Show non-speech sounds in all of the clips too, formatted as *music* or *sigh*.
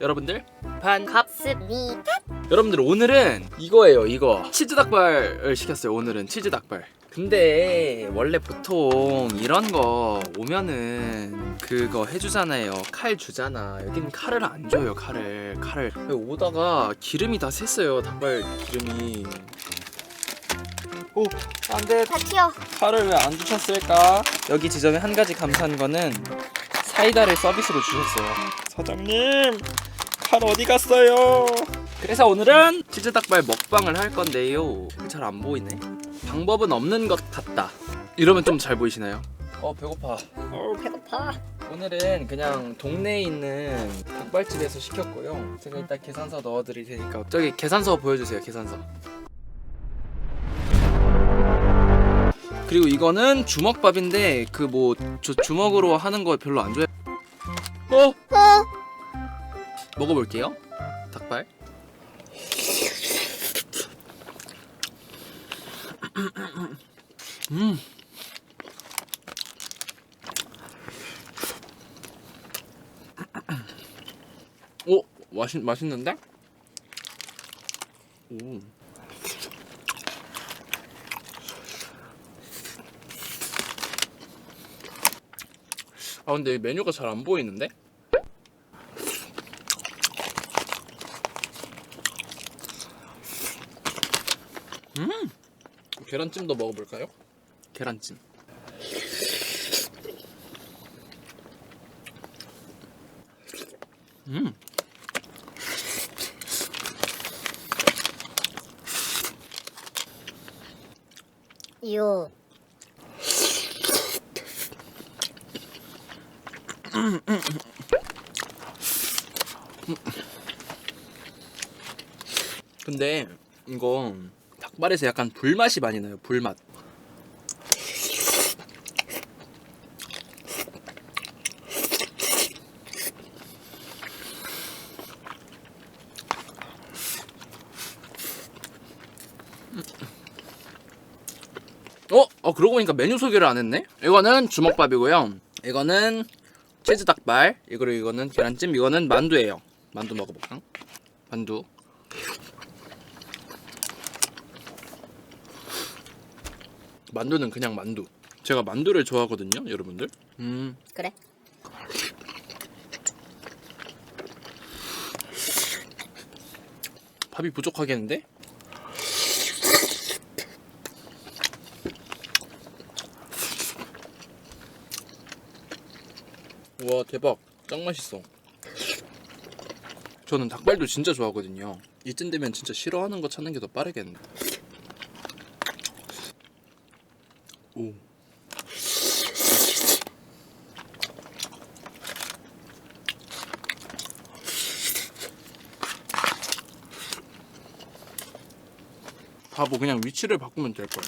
여러분들 반 갑습니 여러분들 오늘은 이거예요 이거. 치즈 닭발을 시켰어요 오늘은 치즈 닭발. 근데 원래 보통 이런 거 오면은 그거 해주잖아요. 칼 주잖아. 여기는 칼을 안 줘요 칼을. 칼을. 오다가 기름이 다 샜어요 닭발 기름이. 오 안돼. 다 튀어. 칼을 왜 안 주셨을까? 여기 지점에 한 가지 감사한 거는 사이다를 서비스로 주셨어요. 사장님, 칼 어디 갔어요? 그래서 오늘은 치즈 닭발 먹방을 할 건데요. 잘 안 보이네. 방법은 없는 것 같다. 이러면 좀 잘 보이시나요? 어 배고파. 어 배고파. 오늘은 그냥 동네에 있는 닭발집에서 시켰고요. 제가 이따 계산서 넣어드릴 테니까 저기 계산서 보여주세요. 계산서. 그리고 이거는 주먹밥인데 그 뭐 저 주먹으로 하는 거 별로 안 좋아해. 어? 어 먹어볼게요. 닭발. *clears throat* 음. 오 맛있 맛있는데? 오. 아 근데 메뉴가 잘 안 보이는데? 음 계란찜도 먹어볼까요? 계란찜 음 요. 근데 이거 닭발에서 약간 불맛이 많이 나요 불맛 어? 어 그러고 보니까 메뉴 소개를 안 했네? 이거는 주먹밥이고요 이거는 치즈 닭발 이거로 이거는 계란찜 이거는 만두예요 만두 먹어볼까? 만두 만두는 그냥 만두. 제가 만두를 좋아하거든요, 여러분들. 음, 그래 밥이 부족하겠는데? 와, 대박. 짱 맛있어. 저는 닭발도 진짜 좋아하거든요. 이쯤 되면 진짜 싫어하는 거 찾는 게 더 빠르겠네. 오. 다뭐 그냥 위치를 바꾸면 될 거야.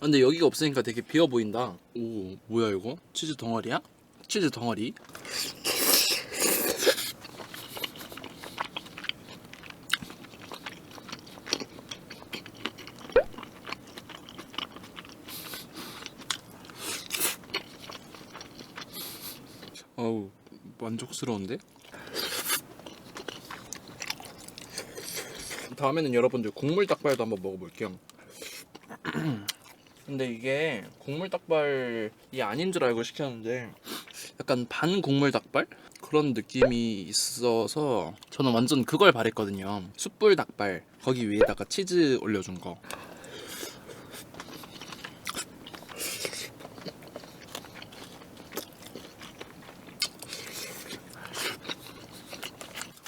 근데 여기가 없으니까 되게 비어 보인다. 오, 뭐야 이거? 치즈 덩어리야? 치즈 덩어리? 어우, 만족스러운데? 다음에는 여러분들 국물 닭발도 한번 먹어볼게요. *clears throat* 근데 이게 국물 닭발이 아닌 줄 알고 시켰는데 약간 반 국물 닭발 그런 느낌이 있어서 저는 완전 그걸 바랬거든요. 숯불 닭발 거기 위에다가 치즈 올려준 거.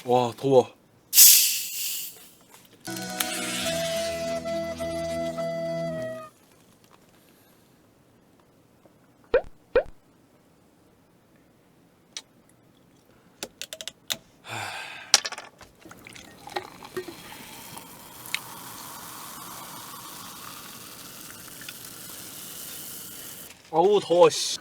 와 더워. 어우 더워 씨.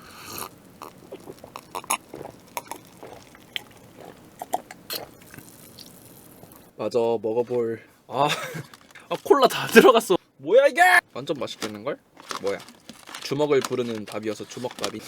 맞아 먹어볼. 아, *laughs* 아 콜라 다 들어갔어. 뭐야 이게? 완전 맛있겠는걸? 뭐야? 주먹을 부르는 밥이어서 주먹밥이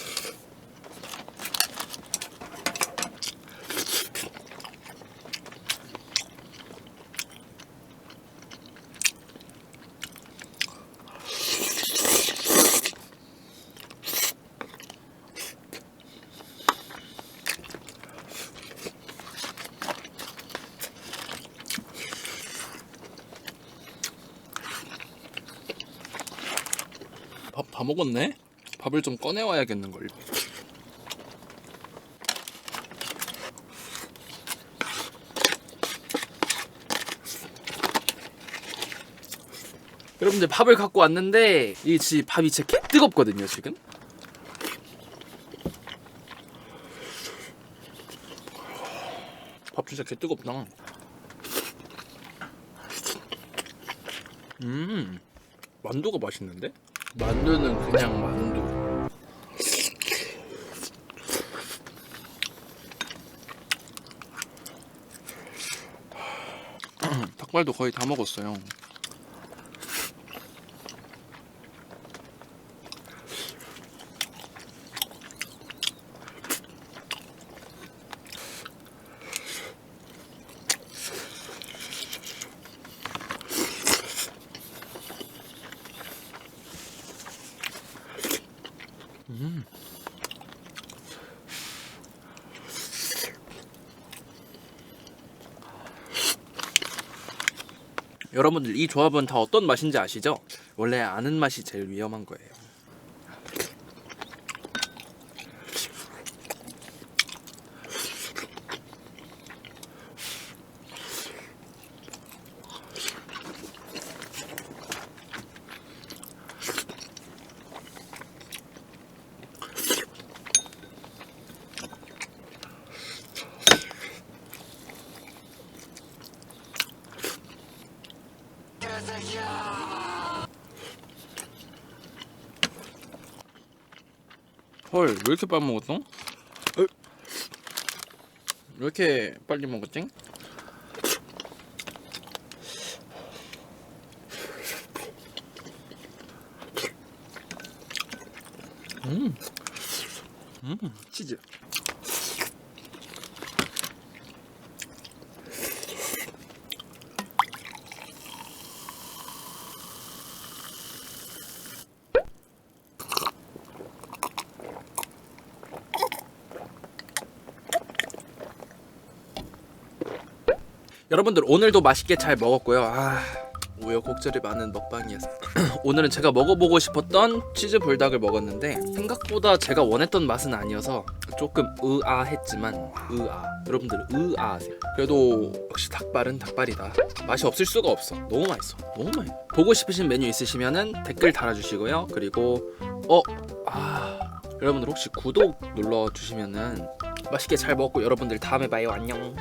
다 먹었네. 밥을 좀 꺼내 와야겠는 걸. 여러분들 밥을 갖고 왔는데 이 지 밥이 진짜 개 뜨겁거든요 지금. 밥 진짜 개 뜨겁다. 음 만두가 맛있는데? 만두는 그냥 만두. 닭발도 거의 다 먹었어요. 여러분들 이 조합은 다 어떤 맛인지 아시죠? 원래 아는 맛이 제일 위험한 거예요. 헐, 왜 이렇게 빨리 먹었어? 어? 왜 이렇게 빨리 먹었지? 음, 음, 치즈. 여러분들 오늘도 맛있게 잘 먹었고요. 아, 우여곡절이 많은 먹방이었어요. *clears throat* 오늘은 제가 먹어보고 싶었던 치즈 불닭을 먹었는데 생각보다 제가 원했던 맛은 아니어서 조금 의아했지만 의아. 여러분들 의아하세요. 그래도 역시 닭발은 닭발이다. 맛이 없을 수가 없어. 너무 맛있어. 너무 맛있어. 보고 싶으신 메뉴 있으시면은 댓글 달아주시고요. 그리고 어, 아, 여러분들 혹시 구독 눌러주시면은 맛있게 잘 먹고 여러분들 다음에 봐요. 안녕.